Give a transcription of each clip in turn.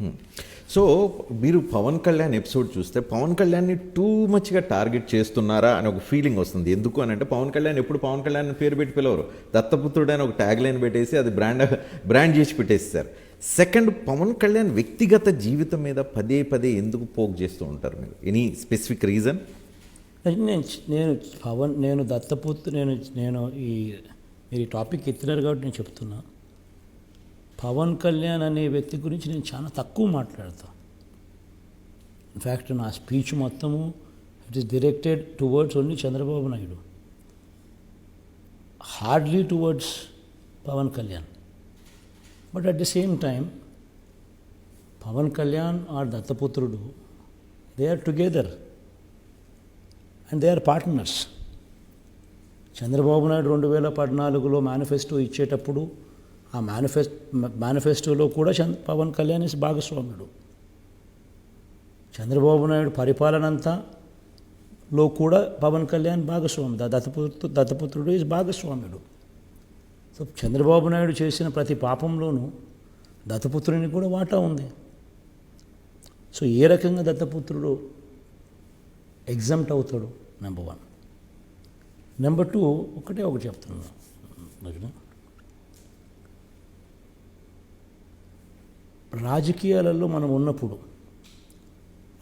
Hmm. So మీరు Pawan Kalyan episode చూస్తే పవన్ కళ్యాణ్ని టూ మచ్గా టార్గెట్ చేస్తున్నారా అని ఒక ఫీలింగ్ వస్తుంది. ఎందుకు అని అంటే పవన్ కళ్యాణ్ ఎప్పుడు పవన్ కళ్యాణ్ పేరు పెట్టి పిలవరు. దత్తపుత్రుడు అని ఒక ట్యాగ్ లైన్ పెట్టేసి అది బ్రాండ్ బ్రాండ్ చేసి పెట్టేస్తారు. సెకండ్ పవన్ కళ్యాణ్ వ్యక్తిగత జీవితం మీద పదే పదే ఎందుకు పోక్ చేస్తూ ఉంటారు మీరు? ఎనీ స్పెసిఫిక్ రీజన్ నేను నేను పవన్ నేను దత్తపుత్రు నేను నేను ఈ మీరు ఈ టాపిక్ ఎత్తినారు కాబట్టి నేను చెప్తున్నా. పవన్ కళ్యాణ్ అనే వ్యక్తి గురించి నేను చాలా తక్కువ మాట్లాడతాను ఇన్ఫ్యాక్ట్ నా స్పీచ్ మొత్తము it is directed towards only Chandrababu Naidu. Hardly towards Pawan Kalyan. But at the same time Pawan Kalyan are దత్తపుత్రుడు. They are together and they are partners Chandrababu Naidu రెండు వేల పద్నాలుగులో మేనిఫెస్టో ఇచ్చేటప్పుడు ఆ మేనిఫెస్ మేనిఫెస్టోలో కూడా చంద్ర పవన్ కళ్యాణ్ ఇస్ భాగస్వాముడు. చంద్రబాబు నాయుడు పరిపాలనంతా లో కూడా పవన్ కళ్యాణ్ భాగస్వామి దత్తపుత్రు దత్తపుత్రుడు ఇస్ భాగస్వాముడు. సో చంద్రబాబు నాయుడు చేసిన ప్రతి పాపంలోనూ దత్తపుత్రుని కూడా వాటా ఉంది. సో ఏ రకంగా దత్తపుత్రుడు ఎగ్జామ్ట్ అవుతాడు? నెంబర్ వన్ నెంబర్ టూ ఒకటే ఒకటి చెప్తున్నాను రాజకీయాలలో మనం ఉన్నప్పుడు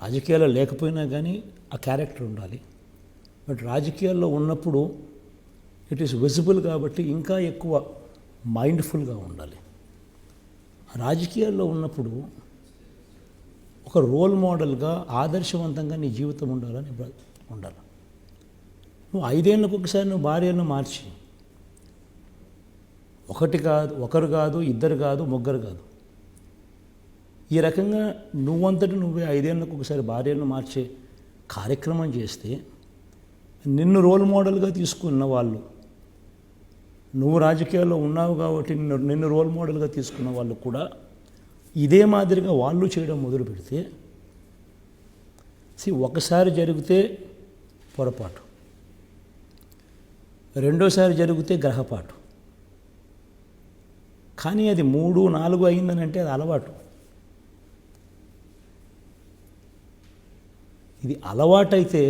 రాజకీయాల్లో లేకపోయినా కానీ ఆ క్యారెక్టర్ ఉండాలి. బట్ రాజకీయాల్లో ఉన్నప్పుడు ఇట్ ఈస్ విజిబుల్ కాబట్టి ఇంకా ఎక్కువ మైండ్ఫుల్గా ఉండాలి. రాజకీయాల్లో ఉన్నప్పుడు ఒక రోల్ మోడల్గా ఆదర్శవంతంగా నీ జీవితం ఉండాలని ఉండాలి. నువ్వు ఐదేళ్ళకు ఒకసారి నువ్వు భార్యను మార్చి ఒకటి కాదు ఒకరు కాదు ఇద్దరు కాదు ముగ్గురు కాదు. ఈ రకంగా నువ్వంతటి నువ్వే ఐదేళ్ళకు ఒకసారి భార్యను మార్చే కార్యక్రమం చేస్తే నిన్ను రోల్ మోడల్గా తీసుకున్న వాళ్ళు నువ్వు రాజకీయాల్లో ఉన్నావు కాబట్టి నిన్ను నిన్ను రోల్ మోడల్గా తీసుకున్న వాళ్ళు కూడా ఇదే మాదిరిగా వాళ్ళు చేయడం మొదలు పెడితే సి ఒకసారి జరిగితే పొరపాటు. రెండోసారి జరిగితే గ్రహపాటు. కానీ అది మూడు నాలుగు అయిందని అంటే అది అలవాటు. ఇది అలవాటైతే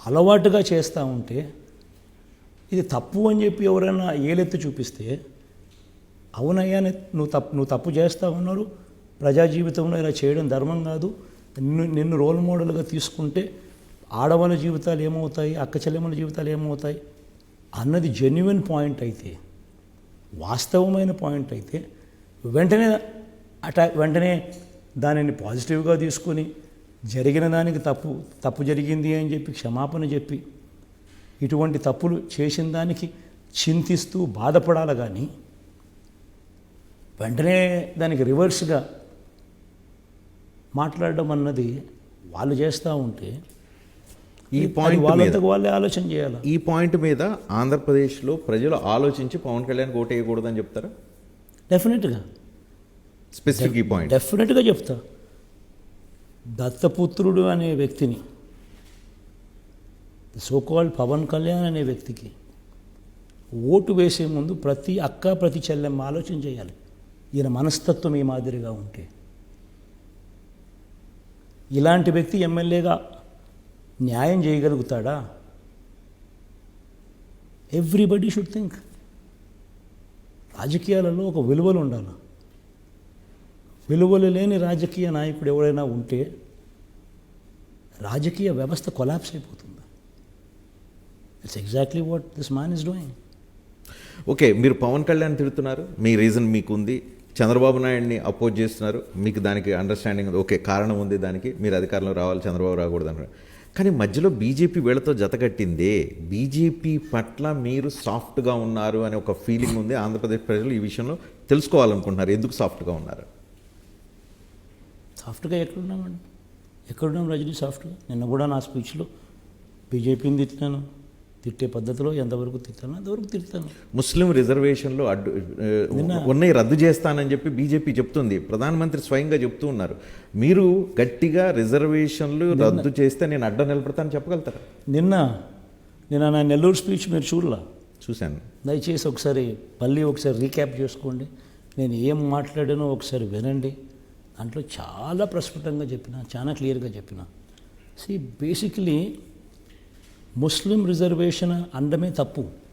అలవాటుగా చేస్తూ ఉంటే ఇది తప్పు అని చెప్పి ఎవరైనా ఏలెత్తి చూపిస్తే అవునయ్యా నువ్వు తప్పు నువ్వు తప్పు చేస్తూ ఉన్నారు ప్రజా జీవితంలో ఇలా చేయడం ధర్మం కాదు నిన్ను నిన్ను రోల్ మోడల్గా తీసుకుంటే ఆడవాళ్ళ జీవితాలు ఏమవుతాయి అక్క చెల్లెమ్మల జీవితాలు ఏమవుతాయి అన్నది జెన్యున్ పాయింట్ అయితే వాస్తవమైన పాయింట్ అయితే వెంటనే అటా వెంటనే దానిని పాజిటివ్గా తీసుకొని జరిగిన దానికి తప్పు తప్పు జరిగింది అని చెప్పి క్షమాపణ చెప్పి ఇటువంటి తప్పులు చేసిన దానికి చింతిస్తూ బాధపడాలి కానీ వెంటనే దానికి రివర్స్గా మాట్లాడడం అన్నది వాళ్ళు చేస్తూ ఉంటే ఈ పాయింట్ మీద వాళ్ళంతకు వాళ్ళే ఆలోచన చేయాలి? ఈ పాయింట్ మీద ఆంధ్రప్రదేశ్లో ప్రజలు ఆలోచించి పవన్ కళ్యాణ్ ఓటు వేయకూడదని చెప్తారా? డెఫినెట్గా. స్పెసిఫిక్ ఈ పాయింట్. డెఫినెట్గా చెప్తా. దత్తపుత్రుడు అనే వ్యక్తిని సోకాల్డ్ పవన్ కళ్యాణ్ అనే వ్యక్తికి ఓటు వేసే ముందు ప్రతి అక్క ప్రతి చెల్లెమ్మ ఆలోచన చేయాలి. ఈయన మనస్తత్వం ఈ మాదిరిగా ఉంటే. ఇలాంటి వ్యక్తి ఎమ్మెల్యేగా న్యాయం చేయగలుగుతాడా? ఎవ్రీబడి షుడ్ థింక్ రాజకీయాలలో ఒక విలువలు ఉండాలి. విలువలు లేని రాజకీయ నాయకుడు ఎవరైనా ఉంటే రాజకీయ వ్యవస్థ కొలాప్స్ అయిపోతుంది. It's exactly what this man is doing okay మీరు పవన్ కళ్యాణ్ తిడుతున్నారు. మీ రీజన్ మీకు ఉంది చంద్రబాబు నాయుడిని అపోజ్ చేస్తున్నారు. మీకు దానికి అండర్స్టాండింగ్ ఓకే కారణం ఉంది దానికి. మీరు అధికారంలో రావాలి చంద్రబాబు రాకూడదు అంటారు కానీ మధ్యలో బీజేపీ వీళ్ళతో జతకట్టిందే బీజేపీ పట్ల మీరు సాఫ్ట్గా ఉన్నారు అనే ఒక ఫీలింగ్ ఉంది. ఆంధ్రప్రదేశ్ ప్రజలు ఈ విషయంలో తెలుసుకోవాలనుకుంటున్నారు. ఎందుకు సాఫ్ట్గా ఉన్నారు? సాఫ్ట్గా ఎక్కడున్నామండి? ఎక్కడున్నాం రజనీ సాఫ్ట్గా? నిన్న కూడా నా స్పీచ్లో బీజేపీని తిట్టాను తిట్టే పద్ధతిలో ఎంతవరకు తిట్టాను అంతవరకు తిడతాను. ముస్లిం రిజర్వేషన్లు అడ్డు ఉన్నాయి రద్దు చేస్తానని చెప్పి బీజేపీ చెప్తుంది. ప్రధానమంత్రి స్వయంగా చెప్తూ ఉన్నారు. మీరు గట్టిగా రిజర్వేషన్లు రద్దు చేస్తే నేను అడ్డం నిలబడతానని చెప్పగలుగుతారా? నిన్న నిన్న నా నెల్లూరు స్పీచ్ మీరు చూడలా? చూశాను. దయచేసి ఒకసారి మళ్ళీ ఒకసారి రీక్యాప్ చేసుకోండి. నేను ఏం మాట్లాడానో ఒకసారి వినండి. దాంట్లో చాలా ప్రస్ఫుటంగా చెప్పిన చాలా క్లియర్గా చెప్పిన. సి బేసికలీ ముస్లిం రిజర్వేషన్ అండమే తప్పు.